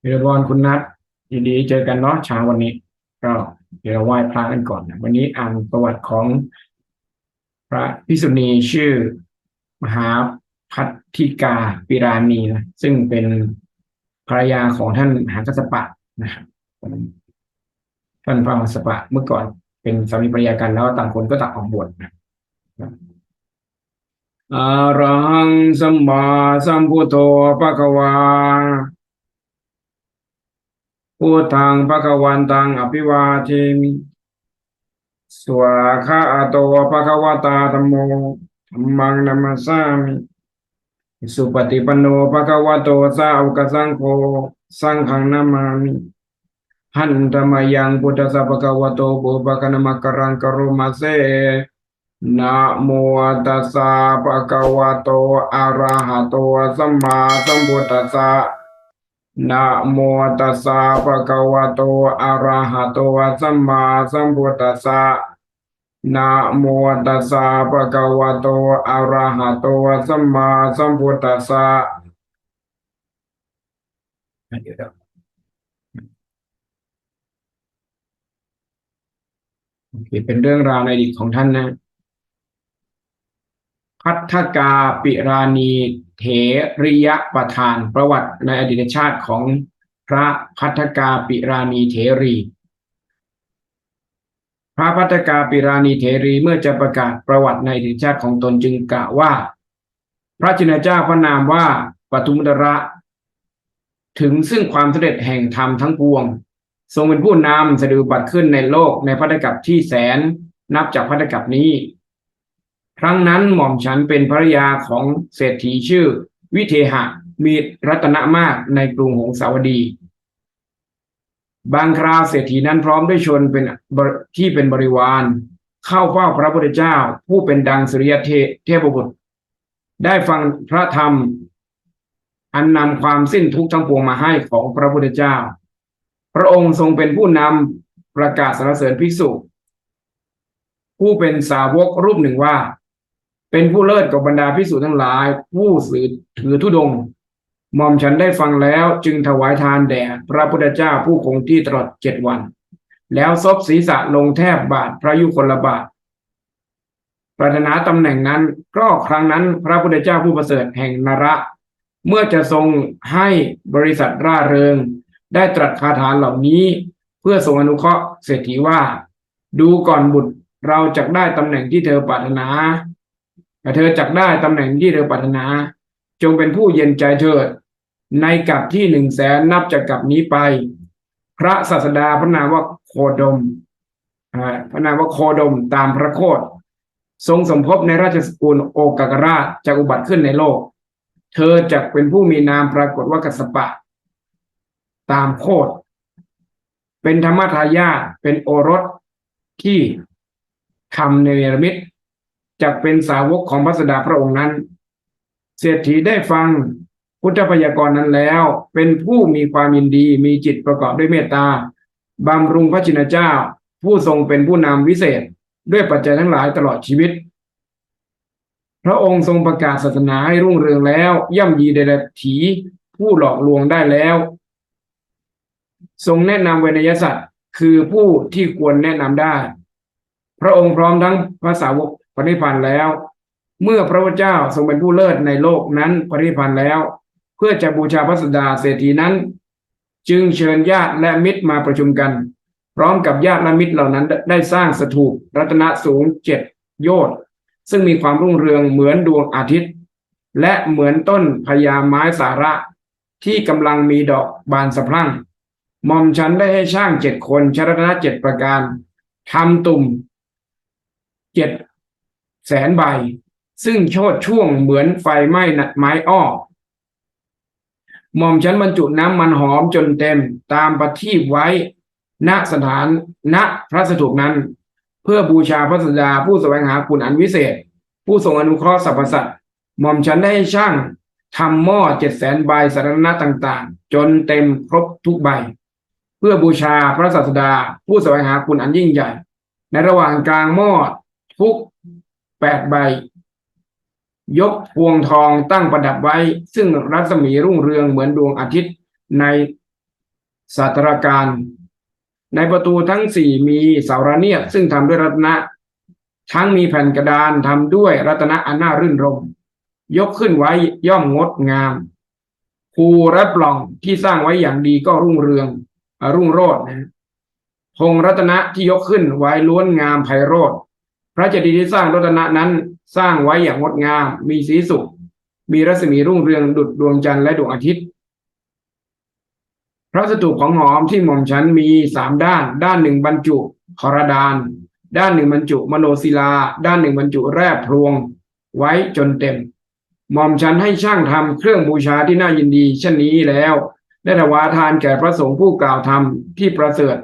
เอรบอนคุณนัทยินดีเจอกันเนาะเช้าวันนี้ ก็เดี๋ยวเราไหว้พระกันก่อนนะวันนี้อ่านประวัติของพระพิสุณีชื่อมหาพัทธิกาปิราณีนะซึ่งเป็นภรรยาของท่านมหากัสปะนะครับท่านพระมหากัสสปะเมื่อก่อนเป็นสามีภรรยากันแล้วต่างคนก็ต่างออกบวชนะอรหังสัมมาสัมพุทโธปะคะวา พุทธังปะคะวันตังอภิวาเทมิสวาคาโตปะคะวตาธัมโมธัมมังนัมสสามิสุปฏิปันโนปะคะวะโตสาวกสังโฆสังฆังนามามิหันธมยังพุทธสสะปะคะวะโตบุปะคะนมะกรังกะโรมาเซนะโมตัสสะภะคะวะโตอะระหะโตสัมมาสัมพุทธัสสะ นะโมตัสสะภะคะวะโตอะระหะโตสัมมาสัมพุทธัสสะนะโมตัสสะภะคะวะโตอะระหะโตสัมมาสัมพุทธัสสะเดี๋ยวโอเคเป็นเรื่องราวในอดีตของท่านนะ พัทธกาปิราณี เถริยประธานประวัติในอดีตชาติของพระพัทกาปิราณีเถรี พระพัทกาปิราณีเถรีเมื่อจะประกาศประวัติในอดีตชาติของตนจึงกล่าวว่า พระจินเจ้าพระนามว่าปทุมดระ ถึงซึ่งความสำเร็จแห่งธรรมทั้งปวง ทรงเป็นผู้นำสด็จบัติขึ้นในโลกในพัทธกัปที่แสนนับจากพัทธกัปนี้ ครั้งนั้นหม่อมฉันเป็นภรยาของเศรษฐีชื่อ วิเทหะมีรัตนมากในกรุงหงสาวดี บางคราวเศรษฐีนั้นพร้อมด้วยชนเป็นที่เป็นบริวาร เข้าเฝ้าพระพุทธเจ้า ผู้เป็นดังสุริยเทเทพบุตร ได้ฟังพระธรรม อันนำความสิ้นทุกข์ทั้งปวงมาให้ของพระพุทธเจ้า พระองค์ทรงเป็นผู้นำประกาศสรรเสริญภิกษุ ผู้เป็นสาวกรูปหนึ่งว่า เป็นผู้เลิศกับบรรดาพิสูจน์ทั้งหลาย ผู้สือถือธุดงหม่อมฉันได้ฟังแล้วจึงถวายทานแด่พระพุทธเจ้าผู้คงที่ตลอดเจ็ดวัน แล้วซบศีรษะลงแทบบาทพระยุคลบาทปรารถนาตำแหน่งนั้นก็ครั้งนั้นพระพุทธเจ้าผู้ประเสริฐแห่งนระ เมื่อจะทรงให้บริษัทร่าเริง ได้ตรัสคาถาเหล่านี้ เพื่อทรงอนุเคราะห์เศรษฐีว่า ดูก่อนบุตรเราจะได้ตำแหน่งที่เธอปรารถนา แต่เธอจักได้ตำแหน่งที่เธอปรารถนา จงเป็นผู้เย็นใจเถิด ในกับที่หนึ่งแสนนับจากกับนี้ไป พระศาสดาพระนามว่าโคดมพระนามว่าโคดมตามพระโคดทรงสมภพในราชสกุลโอกากราชจะอุบัติขึ้นในโลก เธอจะเป็นผู้มีนามปรากฏว่ากัสปะ ตามโคดเป็นธรรมทายาเป็นโอรสที่ทำในเนรมิต จะเป็นสาวกของพระสดาพระองค์นั้น เศรษฐีได้ฟังพุทธพยากรณ์นั้นแล้ว เป็นผู้มีความยินดีมีจิตประกอบด้วยเมตตาบำรุงพระชินเจ้า ผู้ทรงเป็นผู้นำวิเศษด้วยปัจจัยทั้งหลายตลอดชีวิต พระองค์ทรงประกาศศาสนาให้รุ่งเรืองแล้ว ย่ำยีเดรัจฉีผู้หลอกลวงได้แล้ว ทรงแนะนำเวนยสัตว์คือผู้ที่ควรแนะนำได้ พระองค์พร้อมทั้งภาษาวก ปณิพันธ์แล้ว เมื่อพระพุทธเจ้าทรงเป็นผู้เลิศในโลกนั้นปณิพันธ์แล้ว เพื่อจะบูชาพระสดาเศรษฐีนั้น จึงเชิญญาติและมิตรมาประชุมกัน พร้อมกับญาติและมิตรเหล่านั้นได้สร้างสถูปรัตนสูงเจ็ดโยชน์ซึ่งมีความรุ่งเรืองเหมือนดวงอาทิตย์ และเหมือนต้นพญาไม้สาระ ที่กำลังมีดอกบานสะพรั่งหม่อมฉันได้ให้ช่างเจ็ดคนชรัตนะเจ็ดประการทำตุ่มเจ็ด แสนใบ ซึ่งโชดช่วงเหมือนไฟไหม้ไม้อ้อหม่อมฉันบรรจุน้ำมันหอมจนเต็มตามประทีปไว้ ณสถานณพระสถูปนั้น เพื่อบูชาพระสดาผู้แสวงหาคุณอันวิเศษ ผู้ทรงอนุเคราะห์สรรพสัตว์หม่อมฉันได้ให้ช่างทำหม้อเจ็ดแสนใบสารณะต่างๆ จนเต็มครบทุกใบ เพื่อบูชาพระศาสดาผู้แสวงหาคุณอันยิ่งใหญ่ ในระหว่างกลางหม้อทุก แปดใบ ยกพวงทองตั้งประดับไว้ ซึ่งรัศมีรุ่งเรืองเหมือนดวงอาทิตย์ในศาสตราการ ในประตูทั้งสี่มีเสาระเนียดซึ่งทำด้วยรัตนะทั้งมีแผ่นกระดานทำด้วยรัตนะอันน่ารื่นรมย์ยกขึ้นไว้ย่อมงดงามภูและปล่องที่สร้างไว้อย่างดีก็รุ่งเรืองอรุ่งโรจน์นะพงรัตนะที่ยกขึ้นไว้ล้วนงามไพโรธ ระเจดีย์ที่สร้างรัตนะนั้นสร้างไว้อย่างงดงาม มีสีสุข มีรัศมีรุ่งเรืองดุจดวงจันทร์และดวงอาทิตย์ พระสถูปของหอมที่หม่อมฉันมีสามด้าน ด้านหนึ่งบรรจุครดาน ด้านหนึ่งบรรจุมโนศิลา ด้านหนึ่งบรรจุแร่พรวง ไว้จนเต็ม หม่อมฉันให้ช่างทำเครื่องบูชาที่น่ายินดีเช่นนี้แล้ว ได้ถวายทานแก่พระสงฆ์ผู้กล่าวธรรมที่ประเสริฐ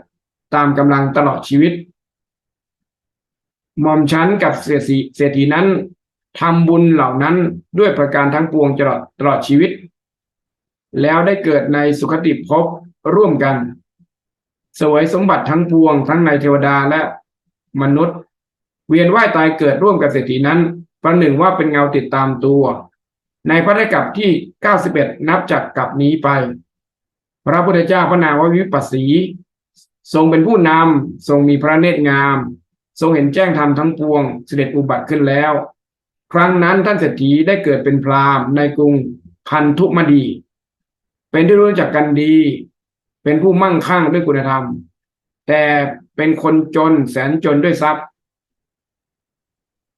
ตามกำลังตลอดชีวิต หม่อมฉันกับเศรษฐีเศรษฐีนั้นทำบุญเหล่านั้นด้วยประการทั้งปวงตลอดตลอดชีวิต แล้วได้เกิดในสุคติภพร่วมกัน สวยสมบัติทั้งปวง ทั้งในเทวดาและมนุษย์ เวียนว่ายตายเกิดร่วมกับเศรษฐีนั้นประหนึ่งว่าเป็นเงาติดตามตัว ในพระไตรกับที่ 91 นับจากกับนี้ไป พระพุทธเจ้าพระนามววิปัสสี ทรงเป็นผู้นำทรงมีพระเนตรงาม ทรงเห็นแจ้งธรรมทั้งปวงเสด็จอุบัติขึ้นแล้ว ครั้งนั้นท่านเศรษฐีได้เกิดเป็นพราหมณ์ในกรุงพันธุมดี เป็นที่รู้จักกันดี เป็นผู้มั่งคั่งด้วยคุณธรรม แต่เป็นคนจนแสนจนด้วยทรัพย์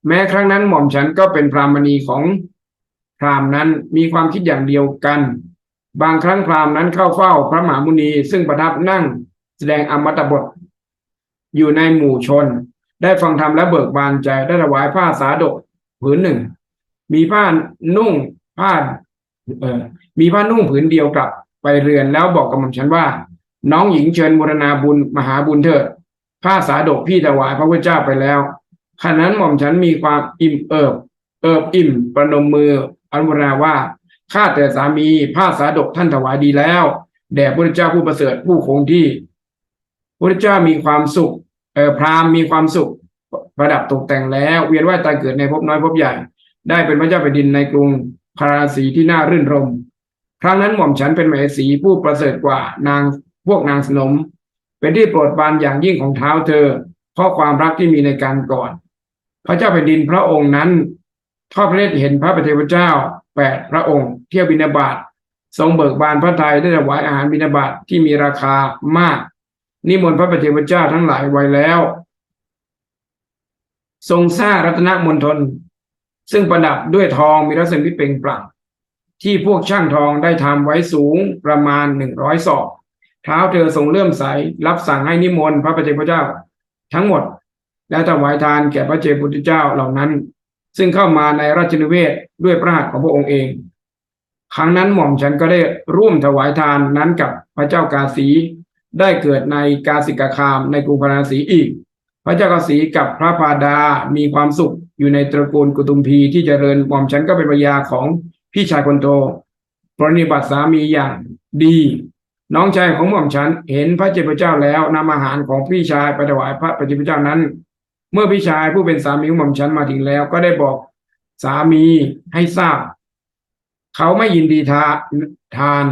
แม้ครั้งนั้นหม่อมฉันก็เป็นพรามณีของพราหมณ์นั้นมีความคิดอย่างเดียวกัน บางครั้งพราหมณ์นั้นเข้าเฝ้าพระมหามุนีซึ่งประทับนั่งแสดงอมตะบท อยู่ในหมู่ชน ได้ฟังธรรมและเบิกบานใจ ได้ถวายผ้าสาดกผืนหนึ่ง มีผ้านุ่งผ้าเอ่อมีผ้านุ่งผืนเดียวกลับไปเรือนแล้วบอกกับหม่อมฉันว่า น้องหญิงเชิญบูรณาบุญมหาบุญเถิดผ้าสาดกพี่ถวายพระพุทธเจ้าไปแล้วขณะนั้นหม่อมฉันมีความอิ่มเอิบ เอิบอิ่มประนมมืออนุโมนาว่าข้าแต่สามีผ้าสาดกท่านถวายดีแล้วแด่พระพุทธเจ้าผู้ประเสริฐผู้คงที่พระพุทธเจ้ามีความสุข ออพราหมณ์มีความสุขประดับตกแต่งแล้ว เวียนว่ายตายเกิดในภพน้อยภพใหญ่ ได้เป็นพระเจ้าแผ่นดินในกรุงพาราสีที่น่ารื่นรม ครั้งนั้นหม่อมฉันเป็นมเหสีผู้ประเสริฐกว่านางพวกนางสนม เป็นที่โปรดปรานอย่างยิ่งของเท้าเธอ เพราะความรักที่มีในการก่อน พระเจ้าแผ่นดินพระองค์นั้นทอดพระเนตรเห็นพระประเทวเจ้าแปดพระองค์เที่ยวบินาบาตทรงเบิกบานพระทัยได้ถวายอาหารบินาบาตที่มีราคามาก นิมนต์พระประเทวเจ้าทั้งหลายไว้แล้ว ทรงสร้างรัตนมณฑลซึ่งประดับด้วยทองมีรัศมีเปล่งปลั่งที่พวกช่างทองได้ทำไว้สูงประมาณหนึ่งร้อยศอกเท้าเธอทรงเลื่อมใสรับสั่งให้นิมนต์พระประเจพเจ้า ทั้งหมด และถวายทานแก่พระเจพุทธเจ้าเหล่านั้น ซึ่งเข้ามาในราชนิเวศด้วยพระหัตถ์ของพระองค์เอง ครั้งนั้นหม่อมฉันก็ได้ร่วมถวายทานนั้นกับพระเจ้ากาสี ได้เกิดในกาสิกาคามในกรุงพาราณสีอีก พระเจ้ากสีกับพระพาดามีความสุขอยู่ในตระกูลกุตุมพีที่เจริญหม่อมฉันก็เป็นภรยาของพี่ชายคนโตปรนิบัติสามีอย่างดี น้องชายของหม่อมฉันเห็นพระเจ้าเจ้าแล้วนำอาหารของพี่ชายไปถวายพระปฏิพเจ้านั้น เมื่อพี่ชายผู้เป็นสามีของหม่อมฉันมาถึงแล้ว ก็ได้บอกสามีให้ทราบ เขาไม่ยินดีทาทาน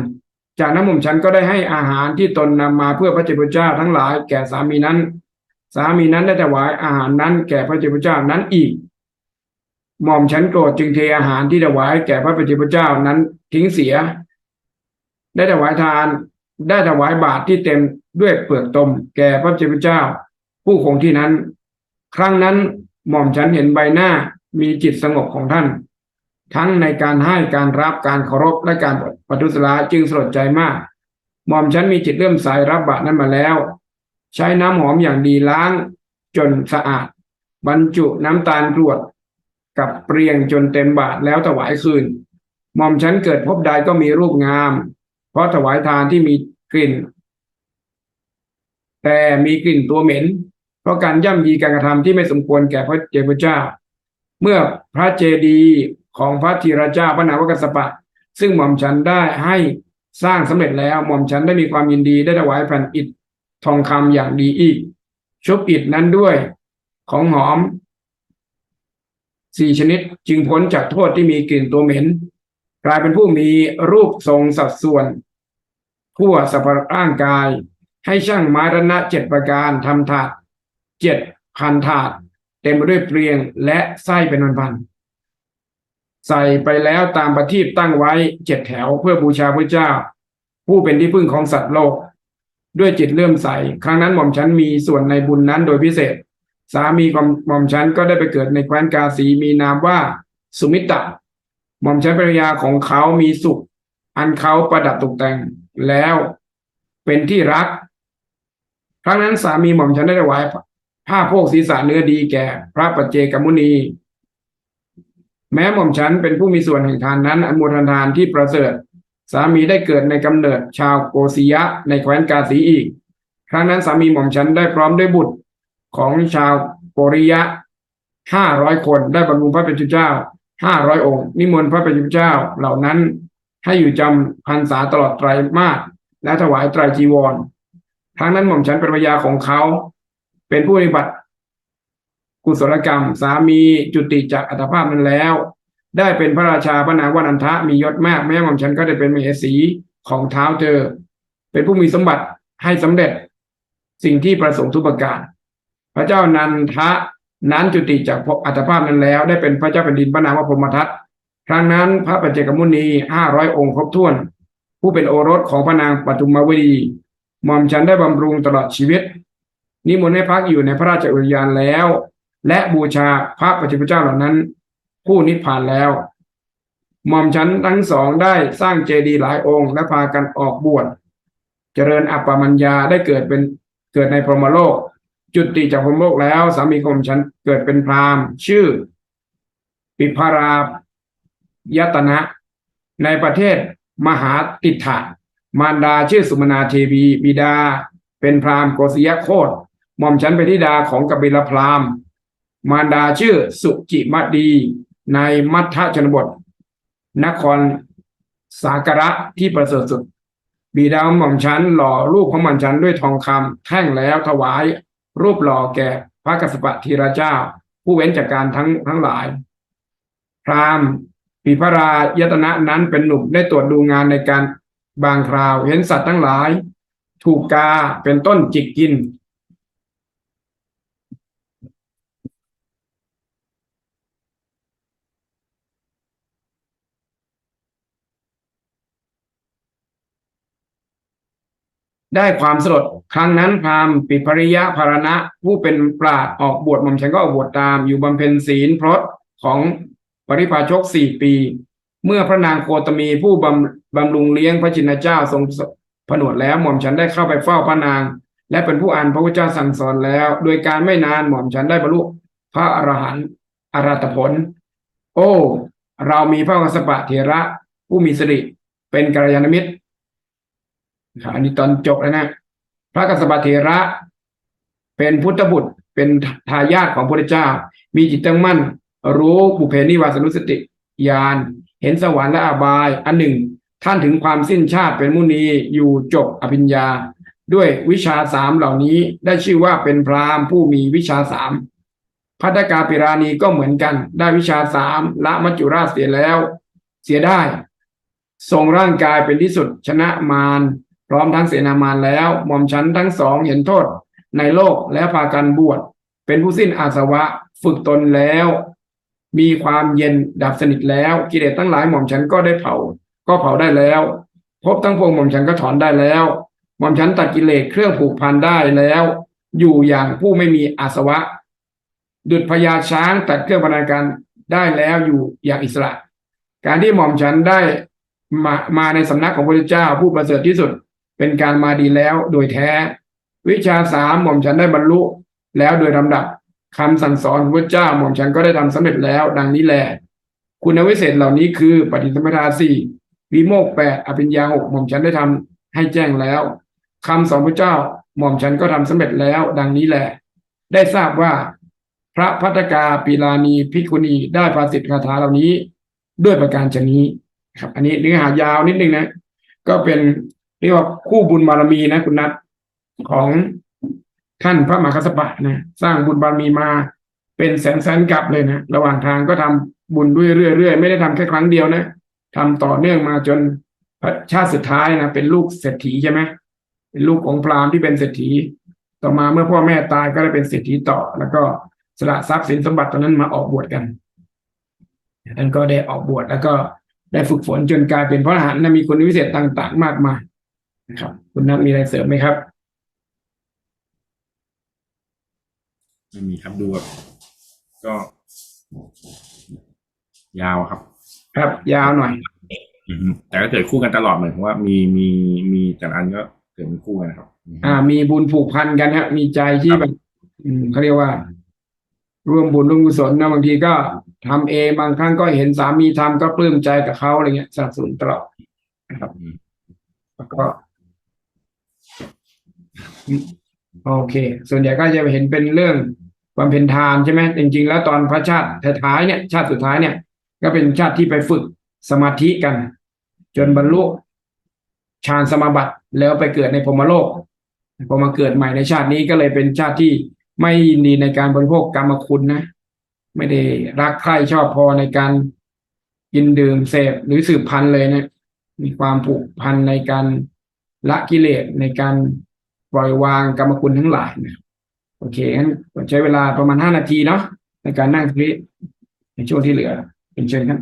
จากนั้นหม่อมฉันก็ได้ให้อาหารที่ตนนำมาเพื่อพระเจ้าเจ้าทั้งหลายแก่สามีนั้น สามีนั้นได้ถวายอาหารนั้น แก่พระเจ้าเจ้านั้นอีก หม่อมฉันโกรธจึงเทอาหารที่ถวายแก่พระปฏิพเจ้านั้นทิ้งเสีย ได้ถวายทานได้ถวายบาตรที่เต็มด้วยเปลือกตม แก่พระปฏิพเจ้า ผู้คงที่นั้น ครั้งนั้นหม่อมฉันเห็นใบหน้ามีจิตสงบของท่าน ทั้งในการให้การรับการเคารพและการปฏิสลาจึงสลดใจมากหม่อมฉันมีจิตเริ่มใสรับบาตรนั้นมาแล้ว ใช้น้ำหอมอย่างดีล้าง จนสะอาด บรรจุน้ำตาลกรวด กับเปรียงจนเต็มบาทแล้วถวายคืนหม่อมฉันเกิดพบใดก็มีรูปงาม เพราะถวายทานที่มีกลิ่น แต่มีกลิ่นตัวเหม็น เพราะการย่ำยีการกระทำที่ไม่สมควรแก่พระเจ้าเจ้าเมื่อพระเจดีย์ ของพระธีรเจ้าพระนาวกัสปะ ซึ่งหม่อมฉันได้ให้สร้างสำเร็จแล้วหม่อมฉันได้มีความยินดีได้ถวายแผ่นอิฐทองคำอย่างดีอีก ชุบอิฐนั้นด้วยของหอมสี่ชนิดจึงพ้นจากโทษที่มีกลิ่นตัวเหม็น กลายเป็นผู้มีรูปทรงสัดส่วน ทั่วสรรพร่างกาย ให้ช่างไม้รณะเจ็ดประการทำถาดเจ็ดพันถาด เต็มไปด้วยเปลียงและไส้เป็นพันๆ ใส่ไปแล้วตามประทีปตั้งไว้เจ็ดแถวเพื่อบูชาพระเจ้า ผู้เป็นที่พึ่งของสัตว์โลก ด้วยจิตเลื่อมใส ครั้งนั้นหม่อมฉันมีส่วนในบุญนั้นโดยพิเศษ สามีของหม่อมฉันก็ได้ไปเกิดในแคว้นกาสีมีนามว่าสุมิตะหม่อมฉันภรรยาของเขามีสุข อันเขาประดับตกแต่งแล้วเป็นที่รัก ครั้งนั้นสามีหม่อมฉันได้ถวายผ้าโพกศีรษะเนื้อดีแก่ พระปัจเจกมุนี แม้หม่อมฉันเป็นผู้มีส่วนแห่งทานนั้นอนโมทนาทานที่ประเสริฐ สามีได้เกิดในกำเนิดชาวโกศิยะในแคว้นกาสีอีก ครั้งนั้นสามีหม่อมฉันได้พร้อมด้วยบุตรของชาวโกริยะห้าร้อยคนได้บรรลุพระเป็นเจ้าห้าร้อยองค์ นิมนต์พระเป็นเจ้าเหล่านั้นให้อยู่จำพรรษาตลอดไตรมาสและถวายไตรจีวรครั้งนั้นหม่อมฉันเป็นภรยาของเขา เป็นผู้ปฏิบัติ กุศลกรรม สามีจุติจากอัตภาพนั้นแล้ว ได้เป็นพระราชาพระนางวานันทะมียศมากแม้หม่อมฉันก็ได้เป็นมเหสีของเท้าเธอ เป็นผู้มีสมบัติให้สำเร็จ สิ่งที่ประสงค์ทุกประการ พระเจ้านันทะนั้นจุติจากอัตภาพนั้นแล้ว ได้เป็นพระเจ้าแผ่นดินพระนามว่าพรหมทัตครั้งนั้นพระปัจเจกมุนีห้าร้อยองค์ครบถ้วน ผู้เป็นโอรสของพระนางปทุมวดีหม่อมฉันได้บำรุงตลอดชีวิต นิมนต์ให้พักอยู่ในพระราชอุทยานแล้ว และบูชาพระปัจเจกเจ้าเหล่านั้น ผู้นิพพานแล้วหม่อมฉันทั้งสองได้สร้างเจดีย์หลายองค์และพากันออกบวชเจริญอัปปมัญญาได้เกิดเป็นเกิดในพรหมโลก จุติจากพรหมโลกแล้ว สามีของฉันเกิดเป็นพราหมณ์ ชื่อ ปิภารายตนะ ในประเทศมหาติถะมารดาชื่อสุมนาเทวีบิดา เป็นพราหมณ์โกศยโคตหม่อมฉันเป็นธิดาของกบิลพราหมณ์ มารดาชื่อสุจิมดี ในมัทธชนบท นครสากระที่ประเสริฐสุด บิดาหม่อมฉันหล่อรูปของหม่อมฉันด้วยทองคำแท่งแล้วถวาย รูปหล่อแก่พระกษัตริย์ธีราเจ้า ผู้เว้นจากการทั้งทั้งหลาย พรามปีพระรายตนะนั้นเป็นหนุ่มได้ตรวจดูงานในการบางคราว เห็นสัตว์ทั้งหลาย ถูกกาเป็นต้นจิกกิน ได้ความสลดครั้งนั้นพราหมณ์ปิภริยะภารณะ ผู้เป็นปราดออกบวชหม่อมฉันก็ออกบวชตาม อยู่บำเพ็ญศีลพราะของปริพาชกสี่ปี เมื่อพระนางโคตมีผู้บำบำรุงเลี้ยงพระจินเจ้าทรงผนวดแล้วหม่อมฉันได้เข้าไปเฝ้าพระนาง และเป็นผู้อ่านพระพุทธเจ้าสั่งสอนแล้ว โดยการไม่นานหม่อมฉันได้บรรลุพระอรหันต์อรัตผล โอ้ เรามีพระกัสสปะเถระผู้มีสิริเป็นกัลยาณมิตร อันนี้ตอนจบแล้วนะ พระกัสสปเถระ เป็นพุทธบุตรเป็นทายาทของพระเจ้า มีจิตตั้งมั่น รู้บุเพนิวาสนุสติญาณเห็นสวรรค์และอบาย อันหนึ่ง ท่านถึงความสิ้นชาติเป็นมุนีอยู่จบอภิญญา ด้วยวิชาสามเหล่านี้ได้ชื่อว่าเป็นพราหมณ์ผู้มีวิชาสามพัฒกาปิราณีก็เหมือนกัน ได้วิชาสามละมัจจุราชเสียแล้ว เสียได้ ทรงร่างกายเป็นที่สุดชนะมาร พร้อมทั้งเสนามารแล้วหม่อมฉันทั้งสองเห็นโทษในโลกและพากันบวชเป็นผู้สิ้นอาสวะฝึกตนแล้ว มีความเย็นดับสนิทแล้ว กิเลสทั้งหลายหม่อมฉันก็ได้เผา ก็เผาได้แล้วพบทั้งพวงหม่อมฉันก็ถอนได้แล้วหม่อมฉันตัดกิเลสเครื่องผูกพันได้แล้ว อยู่อย่างผู้ไม่มีอาสวะ ดุจพญาช้างตัดเครื่องพันธการได้แล้วอยู่อย่างอิสระ การที่หม่อมฉันได้มามาในสำนักของพระเจ้าผู้ประเสริฐที่สุด เป็นการมาดีแล้วโดยแท้ วิชาสามหม่อมฉันได้บรรลุ แล้วโดยลำดับคำสั่งสอนพระเจ้าหม่อมฉันก็ได้ทำสำเร็จแล้ว ดังนี้แหละคุณวิเศษเหล่านี้คือ ปฏิสัมปทาสี่วิโมกแปดอภิญญาหกหม่อมฉันได้ทำให้แจ้งแล้วคำสอนพระเจ้าหม่อมฉันก็ทำสำเร็จแล้ว ดังนี้แหละ ได้ทราบว่า พระพัฒกาปีลานีพิคุณีได้ภาสิทธิคาถาเหล่านี้ ด้วยประการชนี้ครับ อันนี้เนื้อหายาวนิดนึงนะ ก็เป็น เรียกว่าคู่บุญบารมีนะคุณนัทของท่านพระมหาคัสปะนะสร้างบุญบารมีมาเป็นแสนแสนกับเลยนะระหว่างทางก็ทำบุญด้วยเรื่อยๆไม่ได้ทำแค่ครั้งเดียวนะทำต่อเนื่องมาจนชาติสุดท้ายนะเป็นลูกเศรษฐีใช่ไหมเป็นลูกของพราหมณ์ที่เป็นเศรษฐี ต่อมาเมื่อพ่อแม่ตายก็ได้เป็นเศรษฐีต่อ แล้วก็สละทรัพย์สินสมบัติตอนนั้นมาออกบวชกันท่านก็ได้ออกบวชแล้วก็ได้ฝึกฝนจนกลายเป็นพระอรหันต์นะมีคุณวิเศษต่าง ๆ มากมาย นะครับ คุณนัทมีอะไรเสริมไหมครับ ไม่มีครับดูแบบก็ ยาวครับ ครับ ยาวหน่อย อืมแต่ก็เกิดคู่กันตลอดเหมือนว่ามีมีมีแต่ละอันก็เกิดเป็นคู่กันนะครับอ่า มีบุญผูกพันกันฮะ มีใจที่แบบ อืมเขาเรียกว่า ร่วมบุญร่วมกุศลนะบางทีก็ทำเองบางครั้งก็เห็นสามีทำก็ปลื้มใจกับเขาอะไรเงี้ยสนับสนุนตลอดนะครับ อืม แล้วก็อืม โอเค ส่วนใหญ่ก็จะเห็นเป็นเรื่องความเป็นทานใช่ไหมจริง ๆ แล้วตอนพระชาติท้ายเนี่ย ชาติสุดท้ายเนี่ย ก็เป็นชาติที่ไปฝึกสมาธิกัน จนบรรลุฌานสมาบัติแล้วไปเกิดในพรมโลกพอมาเกิดใหม่ในชาตินี้ก็เลยเป็นชาติที่ไม่ยินดีในการบริโภคกรรมคุณนะ ไม่ได้รักใคร่ชอบพอในการกินดื่มเสพหรือสืบพันธุ์เลยนะ มีความผูกพันในการละกิเลสในการ ปล่อยวางกรรมคุณทั้งหลายนะโอเคงั้นใช้เวลาประมาณห้านาทีเนาะในการนั่งทีในช่วงที่เหลือเป็นเชิญครับ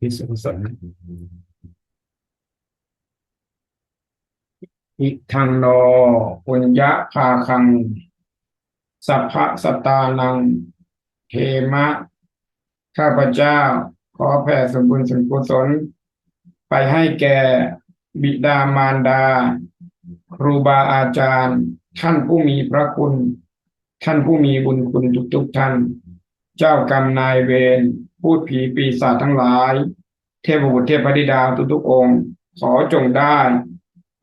ทิส่วนกุศลอิทังโนปุญญะภาคัง สัพพะสตานังเทมะ ข้าพเจ้า ขอแผ่ส่วนบุญส่วนกุศล ไปให้แก่บิดามารดา ครูบาอาจารย์ ท่านผู้มีพระคุณ ท่านผู้มีบุญคุณทุกๆท่าน เจ้ากรรมนายเวร พูดผีปีศาจทั้งหลาย เทพบุตรเทพธิดาทุกๆองค์ ขอจงได้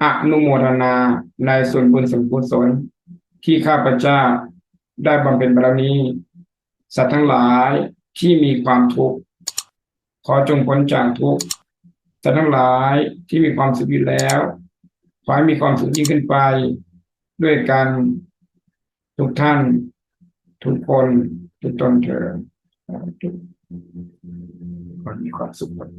อนุโมทนาในส่วนบุญส่วนกุศลที่ข้าพเจ้าได้บำเพ็ญบารมีสัตว์ทั้งหลายที่มีความทุกข์ขอจงพ้นจากทุกข์สัตว์ทั้งหลายที่มีความสุขอยู่แล้วขอให้มีความสุขยิ่งขึ้นไป ด้วยกันทุกท่าน ทุกคน ทุกตนเถิด มันมีความสุขหมด